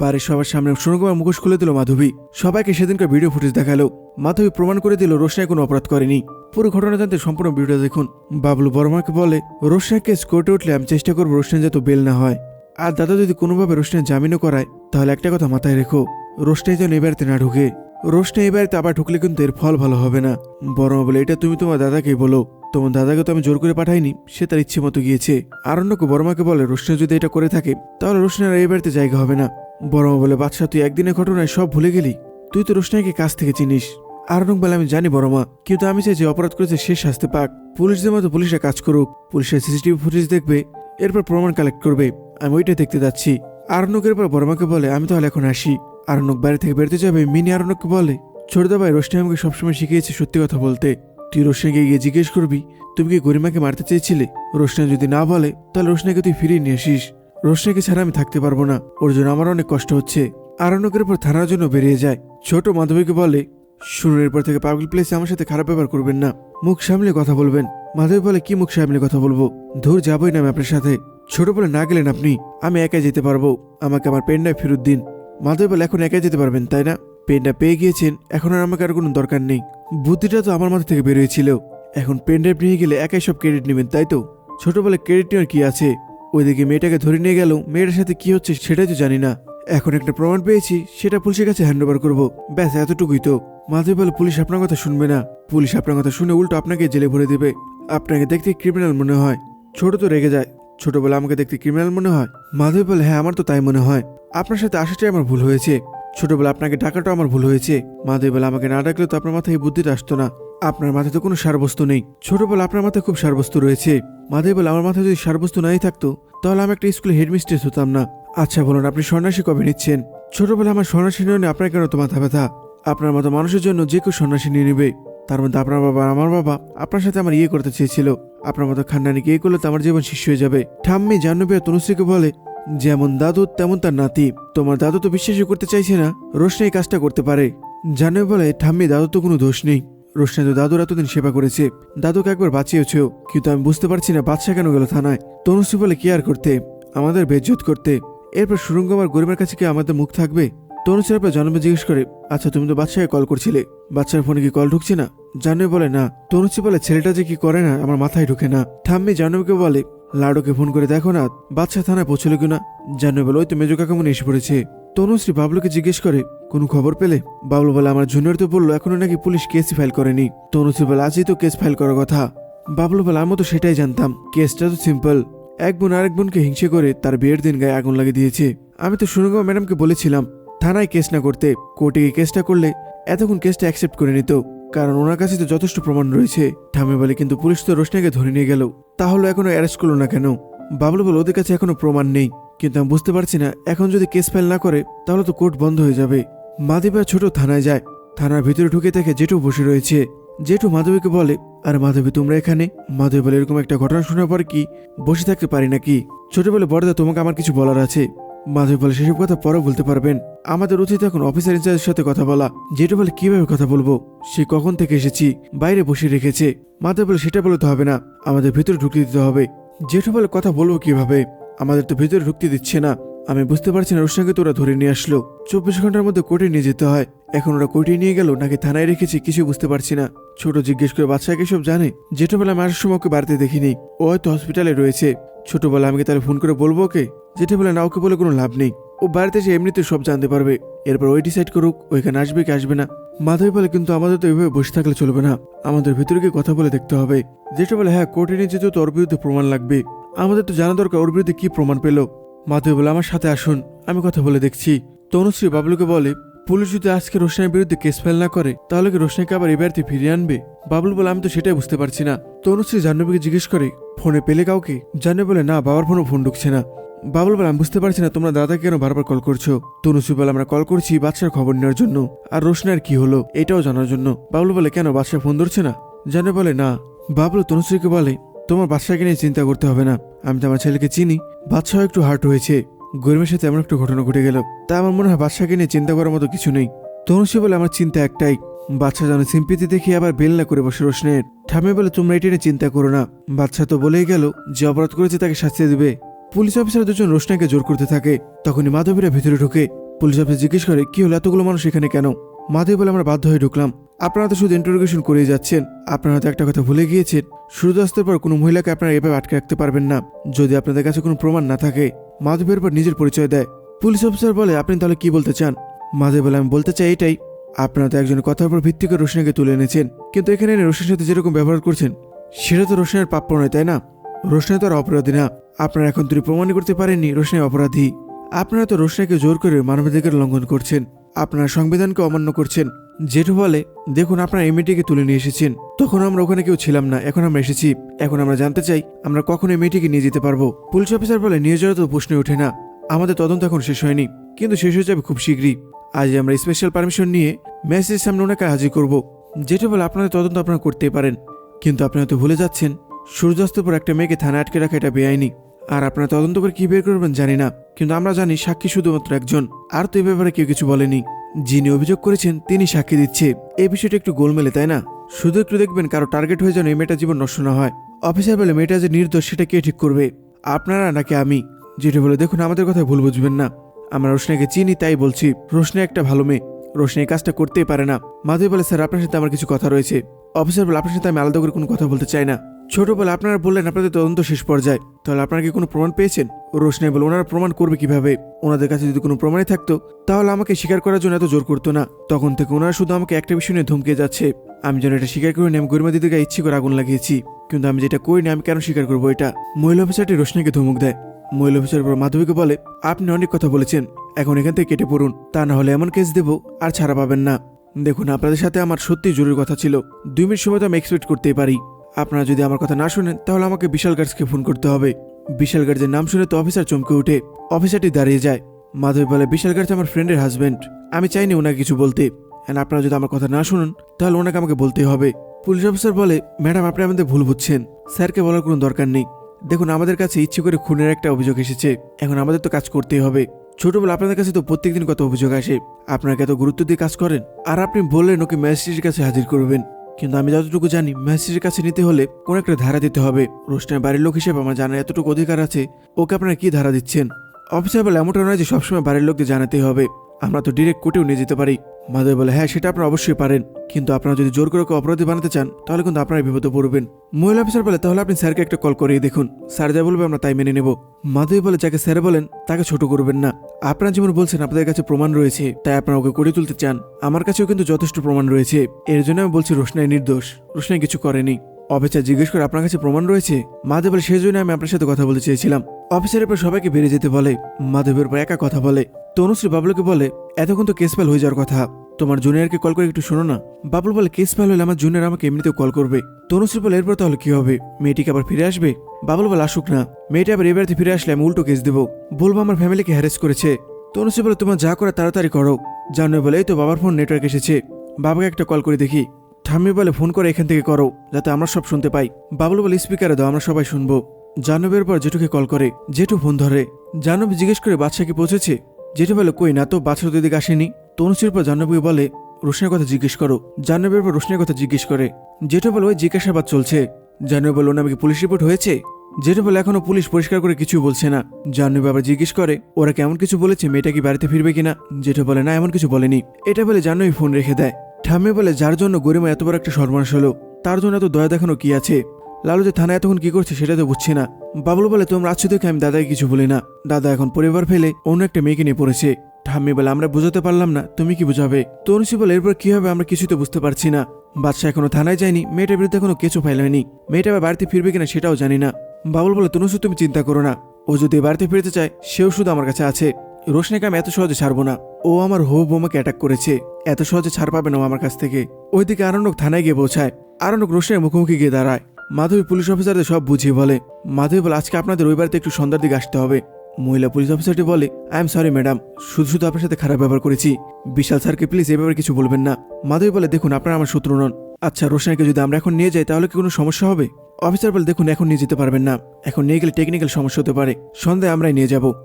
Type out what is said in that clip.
বাড়ির সবার সামনে সোনকুমার মুখোশ খুলে দিল মাধবী। সবাইকে সেদিনকার ভিডিও ফুটেজ দেখাল। মাধবী প্রমাণ করে দিল রোশনাই কোনো অপরাধ করেনি। পুরো ঘটনা জানতে সম্পূর্ণ ভিডিও দেখুন। বাবলু বর্মাকে বলে রোশনাই কেস কোর্টে উঠলে আমি চেষ্টা করব রোশনাই যাতে বেল না হয়। আর দাদা যদি কোনোভাবে রোশনাই জামিনও করায়, তাহলে একটা কথা মাথায় রেখো, রোশনাই যেন এ বাড়িতে না ঢুকে। রোশনাই এ বাড়িতে আবার ঢুকলে কিন্তু এর ফল ভালো হবে না। বর্মা বলে, এটা তুমি তোমার দাদাকেই বলো। তোমার দাদাকে তো আমি জোর করে পাঠাইনি, সে তার ইচ্ছে মতো গিয়েছে। আরণ্যকে বর্মাকে বলে, রোশনা যদি এটা করে থাকে, তাহলে রোশনার এই বাড়িতে জায়গা হবে না। বর্মা বলে, বাদশাহ, তুই একদিনের ঘটনায় সব ভুলে গেলি। তুই তো রোশনাকে কাছ থেকে চিনিস। আরণ্যক বলে, আমি জানি বড়মা কিন্তু আমি চাই যে অপরাধ করেছে সে শাস্তি পাক। পুলিশদের মতো পুলিশরা কাজ করুক, পুলিশের সিসিটিভি ফুটেজ দেখবে, এরপর প্রমাণ কালেক্ট করবে। আমি ওইটা দেখতে যাচ্ছি। আরণ্যকের পর বর্মাকে বলে, আমি তাহলে এখন আসি। আরণ্যক বাড়ি থেকে বেরোতে যাবে, মিনি আরণ্যককে বলে, ছোটদা ভাই রোশনি আমাকে সবসময় শিখিয়েছে সত্যি কথা বলতে। তুই রোশনাকে গিয়ে জিজ্ঞেস করবি, তুমি কি গরিমাকে মারতে চেয়েছিলে? রোশনা যদি না বলে, তাহলে রোশনাকে তুই ফিরিয়ে নিয়ে আসিস। রোশনাকে ছাড়া আমি থাকতে পারব না। ওর জন্য আমার অনেক কষ্ট হচ্ছে। আরণ্যকের পর থানার জন্য বেরিয়ে যায়। ছোট মাধবীকে বলে শুনুন এরপর থেকে পাবলিক প্লেসে আমার সাথে খারাপ ব্যবহার করবেন না। মুখ সামলে কথা বলবেন। মাধবী বলে, কি মুখ সামলে কথা বলব? ধূর, যাবই না আমি আপনার সাথে। ছোট বলে, না গেলেন আপনি। আমি একাই যেতে পারব। আমাকে আমার পেনড্রাইভ ফেরত দিন। মাধবী বলে, এখন একাই যেতে পারবেন, তাই না? পেনটা পেয়ে গিয়েছেন। এখন আর আমাকে আর কোনো দরকার নেই। বুদ্ধিটা তো আমার মাথা থেকে বেরিয়েছিল। এখন পেনড্রাইভ নিয়ে গেলে একাই সব ক্রেডিট নেবেন, তাই তো? ছোট বলে ক্রেডিট নেওয়ার কি আছে? ওইদিকে মেয়েটাকে ধরে নিয়ে গেল। মেয়েটার সাথে কি হচ্ছে সেটাই তো জানি না। এখন একটা প্রমাণ পেয়েছি, সেটা পুলিশের কাছে হ্যান্ড ওভার করব। ব্যাস, এতটুকুই তো। মাধবী বলে পুলিশ আপনার কথা শুনবে না। পুলিশ আপনার কথা শুনে উল্টো আপনাকে জেলে ভরে দেবে। আপনাকে দেখতে ক্রিমিনাল মনে হয়। ছোট তো রেগে যায়। ছোট বলে আমাকে দেখতে ক্রিমিনাল মনে হয়? মাধবী বলে হ্যাঁ আমার তো তাই মনে হয়। আপনার সাথে আসাটাই আমার ভুল হয়েছে। ছোটবেলা আপনাকে ডাকাটাও আমার ভুল হয়েছে। মাধবী বলে, আমাকে না ডাকলে তো আপনার মাথায় বুদ্ধিটা আসতো না। আপনার মাথায় তো কোনো সারবস্তু নেই। ছোটবেলা আপনার মাথায় খুব সারবস্তু রয়েছে। মাধবী বলে আমার মাথায় যদি সারবস্তু নাই থাকতো, তাহলে আমি একটা স্কুলে হেডমিস্ট্রেস হতাম না। আচ্ছা বলুন, আপনি সন্ন্যাসী কবে নিচ্ছেন? ছোটবেলা আমার সন্ন্যাসী নিয়ে আপনার কেন তো মাথা ব্যথা? আপনার মতো মানুষের জন্য যে কেউ সন্ন্যাসী নিয়ে নেবে। তার মধ্যে আপনার বাবা আমার বাবা আপনার সাথে আমার ইয়ে করতে চেয়েছিল। আপনার মতো খান্ডানিকে ইয়ে করলে তো আমার জীবন শিষ্য হয়ে যাবে? ঠাম্মি জাহ্নবী আর তনুশ্রীকে বলে, যেমন দাদু, তেমন তার নাতি। তোমার দাদু তো বিশ্বাসই করতে চাইছে না, রোশনি এই কাজটা করতে পারে। জাহ্নবী বলে, ঠাম্মি দাদু তো কোনো দোষ নেই। রোশনি তো দাদুর এতদিন সেবা করেছে। দাদুকে একবার বাঁচিয়েছেও কিন্তু আমি বুঝতে পারছি না বাদশা কেন গেল থানায়। তনুশ্রী বলে কেয়ার করতে, আমাদের বেজ্জত করতে। এরপর সুরঙ্গমার গরিবের কাছে কি আমাদের মুখ থাকবে? তনুশ্রী আপনার জন্মে জিজ্ঞেস করে আচ্ছা তুমি তো বাদশাকে কল করছিলে। বাচ্চার ফোনে কি কল ঢুকছে না? জাহ্নবী বলে, না। তনুশ্রী বলে, ছেলেটা যে কি করে না, আমার মাথায় ঢুকে না। থাম্মি জাহ্নবীকে বলে, লাডুকে ফোন করে দেখো না বাচ্চা থানায় পৌঁছলো কিনা? জাহ্নবী বলে, ওই তো মেজো কাকামনি এসে পড়েছে। তনুশ্রী বাবলুকে জিজ্ঞেস করে কোনো খবর পেলে? বাবলু বলে, আমার জুনিয়র তো বলল, এখনও নাকি পুলিশ কেসই ফাইল করেনি। তনুশ্রী বলে, আজই তো কেস ফাইল করার কথা। বাবলু বলে আমি তো সেটাই জানতাম। কেসটা তো সিম্পল এক বোন আরেক বোনকে হিংসে করে তার বিয়ের দিন গায়ে আগুন লাগিয়ে দিয়েছে। আমি তো সুরঙ্গমা ম্যাডামকে বলেছিলাম, থানায় কেস না করতে। কোর্টে গিয়ে কেসটা করলে এতক্ষণ কেসটা অ্যাকসেপ্ট করে নিত। কারণ ওনার কাছে তো যথেষ্ট প্রমাণ রয়েছে। ঠামে বলে, কিন্তু পুলিশ তো রোশনাকে ধরে নিয়ে গেল। তাহলে এখনও অ্যারেস্ট করল না কেন? বাবলু বলে, ওদের কাছে এখনও প্রমাণ নেই। কিন্তু আমি বুঝতে পারছি না, এখন যদি কেস ফাইল না করে, তাহলে তো কোর্ট বন্ধ হয়ে যাবে। মাদিবা ছোট থানায় যায়। থানার ভিতরে ঢুকে দেখে জেঠু বসে রয়েছে। জেঠু মাধবীকে বলে, আর মাধবী, তোমরা এখানে? মাধবী বলে, এরকম একটা ঘটনা শোনার পর কি? বসে থাকতে পারি নাকি? ছোট বলে, বড়দা, তোমাকে আমার কিছু বলার আছে। মাধবী বলে, সেসব কথা পরে বলতে পারবেন। আমাদের উচিত এখন অফিসার ইনচার্জের সাথে কথা বলা। যেটা বলে, কীভাবে কথা বলব? সে কখন থেকে এসেছি? বাইরে বসে রেখেছে। মাধবী বলে, সেটা বলতে হবে না। আমাদের ভিতরে ঢুকতে দিতে হবে। জেঠু বলে, কথা বলব কীভাবে? আমাদের তো ভিতরে ঢুকতে দিচ্ছে না। আমি বুঝতে পারছি না রোশনাকে তো ওরা ধরে নিয়ে আসলো। চব্বিশ ঘণ্টার মধ্যে কোর্টে নিয়ে যেতে হয়। এখন ওরা কোর্টে নিয়ে গেল, নাকি থানায় রেখেছি কিছু বুঝতে পারছি না। ছোট জিজ্ঞেস করে বাচ্চাকে সব জানে? জেঠুবেলা আসার সময় ওকে বাড়িতে দেখিনি। ও হয়তো হসপিটালে রয়েছে। ছোটবেলা আমি তাহলে ফোন করে বলব ওকে? যেটা বলে না ওকে বলে কোনো লাভ নেই। ও বাড়িতে এসে এমনিতে সব জানতে পারবে। এরপর ওই ডিসাইড করুক ওইখানে আসবে কি আসবে না। মাধবী বলে, কিন্তু আমাদের তো এইভাবে বসে থাকলে চলবে না। আমাদের ভিতরে গিয়ে কথা বলে দেখতে হবে। যেটা বলে হ্যাঁ কোর্টে নিয়ে যেতেও তো ওর বিরুদ্ধে প্রমাণ লাগবে। আমাদের তো জানা দরকার, ওর বিরুদ্ধে কি প্রমাণ পেল? মাধবী বলে, আমার সাথে আসুন, আমি কথা বলে দেখছি। তনুশ্রী বাবলুকে বলে, পুলিশ যদি আজকে রোশনের বিরুদ্ধে কেস ফাইল না করে, তাহলে কি রোশনাকে আবার এ বাড়িতে ফিরিয়ে আনবে? বাবলু বলে, আমি তো সেটাই বুঝতে পারছি না। তনুশ্রী জাহ্নবীকে জিজ্ঞেস করে, ফোনে পেলে কাউকে? জাহ্নবী বলে, না, বাবার ফোনও ফোন ঢুকছে না। বাবুল বলে, আমি বুঝতে পারছি না, তোমরা দাদাকে কেন বারবার কল করছ? তনুশ্রী বলে, আমরা কল করছি বাচ্চার খবর নেওয়ার জন্য, আর রোশনার কি হলো, এটাও জানার জন্য। বাবলু বলে, কেন বাচ্চা ফোন ধরছে না? জানে বলে, না। বাবলু তনুশ্রীকে বলে তোমার বাচ্চাকে নিয়ে চিন্তা করতে হবে না। আমি তো আমার ছেলেকে চিনি। বাচ্চাও একটু হার্ট হয়েছে। গরিবের সাথে এমন একটা ঘটনা ঘটে গেল। তা আমার মনে হয় বাচ্চাকে নিয়ে চিন্তা করার মতো কিছু নেই। তনুশ্রী বলে, আমার চিন্তা একটাই। বাচ্চা যেন সিম্পিতি দেখে আবার বেল না করে বসে রোশনের। ঠামে বলে, তোমরা এটা নিয়ে চিন্তা করো না। বাচ্চা তো বলেই গেল যে অপরাধ করেছে তাকে শাস্তি দেবে। পুলিশ অফিসার দুজন রোশনাকে জোর করতে থাকে। তখনই মাধবীরা ভিতরে ঢুকে। পুলিশ অফিসে জিজ্ঞেস করে, কি হলো? এতগুলো মানুষ এখানে কেন? মাধবী বলে আমরা বাধ্য হয়ে ঢুকলাম। আপনারা তো শুধু ইন্টারোগেশন করেই যাচ্ছেন। আপনারা তো একটা কথা ভুলে গিয়েছেন। সূর্যাস্তের পর কোনো মহিলাকে আপনারা এভাবে আটকে রাখতে পারবেন না। যদি আপনাদের কাছে কোনো প্রমাণ না থাকে, মাধবের পর নিজের পরিচয় দেয়। পুলিশ অফিসার বলে, আপনি তাহলে কি বলতে চান? মাধব বলে, আমি বলতে চাই এটাই। আপনারা তো একজনের কথার উপর ভিত্তি করে রোশনাকে তুলে এনেছেন। কিন্তু এখানে এনে রোশনের সাথে যেরকম ব্যবহার করছেন, সেটা তো রোশনের প্রাপ্য নয়, তাই না? রোশনাই তো আর অপরাধী না। আপনারা এখন তিনি প্রমাণ করতে পারেননি, রোশনাই অপরাধী। আপনারা তো রোশনাকে জোর করে মানবাধিকার লঙ্ঘন করছেন। আপনারা সংবিধানকে অমান্য করছেন। জেঠু বলে, দেখুন, আপনারা মেয়েটিকে তুলে নিয়ে এসেছেন। তখন আমরা ওখানে কেউ ছিলাম না, এখন আমরা এসেছি। এখন আমরা জানতে চাই, আমরা কখন এই মেয়েটিকে নিয়ে যেতে পারব? পুলিশ অফিসার বলে, নিয়ে যাওয়ার তো প্রশ্নই ওঠে না। আমাদের তদন্ত এখন শেষ হয়নি, কিন্তু শেষ হয়ে যাবে খুব শীঘ্রই। আজ আমরা স্পেশাল পারমিশন নিয়ে ম্যাসেজের সামনে ওনাকে হাজির করব। যেটা বলে আপনাদের তদন্ত আপনারা করতেই পারেন, কিন্তু আপনি হয়তো ভুলে যাচ্ছেন। সূর্যাস্তের পর একটা মেয়েকে থানায় আটকে রাখা এটা বেআইনি। আর আপনারা তদন্ত করে কি বের করবেন জানি না, কিন্তু আমরা জানি সাক্ষী শুধুমাত্র একজন, আর তো এ ব্যাপারে কেউ কিছু বলেনি। যিনি অভিযোগ করেছেন, তিনি সাক্ষী দিচ্ছে। এই বিষয়টা একটু গোলমেলে, তাই না? শুধু একটু দেখবেন কারও টার্গেট হয়ে যেন এই মেয়েটা জীবন নষ্ট না হয়। অফিসার বলে, মেয়েটা যে নির্দোষ, সেটা কে ঠিক করবে? আপনারা নাকি আমি? যেটা বলে, দেখুন, আমাদের কথা ভুল বুঝবেন না। আমরা রোশনাকে চিনি, তাই বলছি রোশনি একটা ভালো মেয়ে। রোশনি এই কাজটা করতেই পারে না। মাধবী বলে, স্যার, আপনার সাথে আমার কিছু কথা রয়েছে। অফিসার বলে, আপনার সাথে আমি আলাদা করে কোনো কথা বলতে চাই না। ছোট বলে আপনারা বললেন আপনাদের তদন্ত শেষ পর্যায়ে। তাহলে আপনারা কি কোনো প্রমাণ পেয়েছেন? রোশনাই বলে, ওনারা প্রমাণ করবে কীভাবে? ওনাদের কাছে যদি কোনো প্রমাণই থাকতো, তাহলে আমাকে স্বীকার করার জন্য এত জোর করতো না। তখন থেকে ওনারা শুধু আমাকে একটা বিষয় নিয়ে ধমকে যাচ্ছে। আমি যেন এটা স্বীকার করিনি, আমি গরিমা দিদিকে ইচ্ছে করে আগুন লাগিয়েছি। কিন্তু আমি যেটা করিনি, আমি কেন স্বীকার করব এটা? মহিলা অফিসারটি রোশনাইকে ধমক দেয়। মহিলা অফিসার পর মাধবীকে বলে, আপনি অনেক কথা বলেছেন। এখন এখান থেকে কেটে পড়ুন। তা না হলে এমন কেস দেব, আর ছাড়া পাবেন না। দেখুন, আপনাদের সাথে আমার সত্যি জরুরি কথা ছিল। দুই মিনিট সময় তো আমি এক্সপেক্ট করতেই পারি। আপনারা যদি আমার কথা না শুনেন, তাহলে আমাকে বিশাল গার্ডসকে ফোন করতে হবে। বিশাল গার্ডসের নাম শুনে তো অফিসার চমকে উঠে। অফিসারটি দাঁড়িয়ে যায়। মাধবী বলে, বিশাল গার্ডস আমার ফ্রেন্ডের হাজব্যান্ড আমি চাইনি ওনাকে কিছু বলতে। এন্ড আপনারা যদি আমার কথা না শুনুন, তাহলে ওনাকে আমাকে বলতেই হবে। পুলিশ অফিসার বলে, ম্যাডাম, আপনি আমাদের ভুল বুঝছেন। স্যারকে বলার কোনো দরকার নেই। দেখুন, আমাদের কাছে ইচ্ছে করে খুনের একটা অভিযোগ এসেছে। এখন আমাদের তো কাজ করতেই হবে। ছোটবেলা আপনাদের কাছে তো প্রত্যেকদিন কত অভিযোগ আসে। আপনাকে এত গুরুত্ব দিয়ে কাজ করেন? আর আপনি বললেন ওকে ম্যাজিস্ট্রেটের কাছে হাজির করবেন। কিন্তু আমি যতটুকু জানি ম্যাজিস্ট্রেটের কাছে নিতে হলে কোনো একটা ধারা দিতে হবে। রোশনের বাড়ির লোক হিসেবে আমার জানার এতটুকু অধিকার আছে, ওকে আপনারা কি ধারা দিচ্ছেন? অফিসার বলে এমনটা নয় যে সবসময় বাড়ির লোককে জানাতেই হবে। আমরা তো ডিরেক্ট কোর্টেও নিয়ে যেতে পারি। মাধব বলে হ্যাঁ সেটা আপনারা অবশ্যই পারেন। কিন্তু আপনারা যদি জোর করে অপরাধী বানাতে চান, তাহলে কিন্তু আপনারা বিপদে পড়বেন। মহিলা অফিসার বলে, তাহলে আপনি স্যারকে একটা কল করিয়ে দেখুন। স্যার যা বলবে আমরা তাই মেনে নেব। মাধবী বলে, যাকে স্যার বলেন, তাকে ছোট করবেন না। আপনারা যেমন বলছেন, আপনাদের কাছে প্রমাণ রয়েছে, তাই আপনারা ওকে করে তুলতে চান। আমার কাছেও কিন্তু যথেষ্ট প্রমাণ রয়েছে। এর জন্য আমি বলছি রোশনাই নির্দোষ। রোশনাই কিছু করেনি। অফিসার জিজ্ঞেস করে আপনার কাছে প্রমাণ রয়েছে? মাধব বলে, সেই জন্য আমি আপনার সাথে কথা বলতে চেয়েছিলাম। অফিসারের পর সবাইকে বেরিয়ে যেতে বলে, মাধবের পর একা কথা বলে। তনুশ্রী বাবলুকে বলে, এতক্ষণ তো কেস ফাইল হয়ে যাওয়ার কথা। তোমার জুনিয়রকে কল করে একটু শোনো না। বাবুল বলে, কেস ফাইল হলে আমার জুনিয়র আমাকে এমনিতেও কল করবে। তনুশ্রী বলে, এরপর তাহলে কি হবে? মেয়েটিকে আবার ফিরে আসবে? বাবুল বলে, আসুক না। মেয়েটা আবার এবারে ফিরে আসলে আমি উল্টো কেস দেবো। বলব আমার ফ্যামিলিকে হ্যারেস করেছে। তনুশ্রী বলে, তোমার যা করে তাড়াতাড়ি করো। জানো বলে, এই তো বাবার ফোন নেটওয়ার্ক এসেছে। বাবাকে একটা কল করে দেখি। ঠাম্মি বলে ফোন করে এখান থেকে করো, যাতে আমরা সব শুনতে পাই। বাবলু বলে, স্পিকারে দাও, আমরা সবাই শুনব। জাহ্নবীর পর জেঠুকে কল করে, জেঠু ফোন ধরে। জাহ্নবী জিজ্ঞেস করে বাদশা কি পৌঁছেছে? জেঠু বলে, কই না তো বাদশা তো আসেনি। তনুশ্রীর পর জাহ্নবী বলে, রোশনের কথা জিজ্ঞেস করো। জাহ্নবীর পর রোশনের কথা জিজ্ঞেস করে, জেঠু বলে, ওই জিজ্ঞাসাবাদ চলছে। জাহ্নবী বলে ওনার কি পুলিশ রিপোর্ট হয়েছে? জেঠু বলে, এখনও পুলিশ পরিষ্কার করে কিছু বলছে না। জাহ্নবী আবার জিজ্ঞেস করে, ওরা কেমন কিছু বলেছে? মেয়েটা কি বাড়িতে ফিরবে কিনা? জেঠু বলে, না, এমন কিছু বলেনি। এটা বলে জাহ্নবী ফোন রেখে দেয়। ঠাম্মি বলে, যার জন্য গরিমা এত বড় একটা সর্বনাশ হলো, তার জন্য এত দয়া দেখানো কি আছে? লালু যে থানায় এতক্ষণ কি করছে সেটা তো বুঝছি না। বাবলু বলে, তোমরা আছো দেখে আমি দাদাকে কিছু বলি না। দাদা এখন পরিবার ফেলে অন্য একটা মেয়েকে নিয়ে পড়েছে। ঠাম্মি বলে, আমরা বুঝাতে পারলাম না, তুমি কি বুঝাবে? তনুষি বলে, এরপর কি হবে আমরা কিছুই তো বুঝতে পারছি না। বাদশা এখনও থানায় যায়নি, মেয়েটার বিরুদ্ধে কোনো কিছু ফাইল হয়নি মেয়েটা বাড়িতে ফিরবে কিনা সেটাও জানি না। বাবুল বলে তনুষু তুমি চিন্তা করো না। ও যদি বাড়িতে ফিরতে চায়, সেও শুধু আমার কাছে আছে। রোশনাকে আমি এত সহজে ছাড়বো না। ও আমার হো বোমাকে অ্যাটাক করেছে। এত সহজে ছাড় পাবে না ও আমার কাছ থেকে। ওইদিকে আরণ্যক থানায় গিয়ে পৌঁছায়। আরণ্যক রোশনের মুখোমুখি গিয়ে দাঁড়ায়। মাধবী পুলিশ অফিসারদের সব বুঝিয়ে বলে, মাধবী বলে, আজকে আপনাদের ওই বাড়িতে একটু সন্ধ্যার দিকে আসতে হবে। মহিলা পুলিশ অফিসারটি বলে আই এম সরি ম্যাডাম শুধু শুধু আপনার সাথে খারাপ ব্যবহার করেছি। বিশাল স্যারকে প্লিজ এ ব্যাপারে কিছু বলবেন না। মাধবী বলে, দেখুন, আপনারা আমার শত্রু নন। আচ্ছা রোশনাকে যদি আমরা এখন নিয়ে যাই, তাহলে কি কোনো সমস্যা হবে? অফিসার বলে, দেখুন, এখন নিয়ে যেতে পারবেন না। এখন নিয়ে গেলে টেকনিক্যাল সমস্যা হতে পারে। সন্ধ্যায় আমরাই নিয়ে যাব।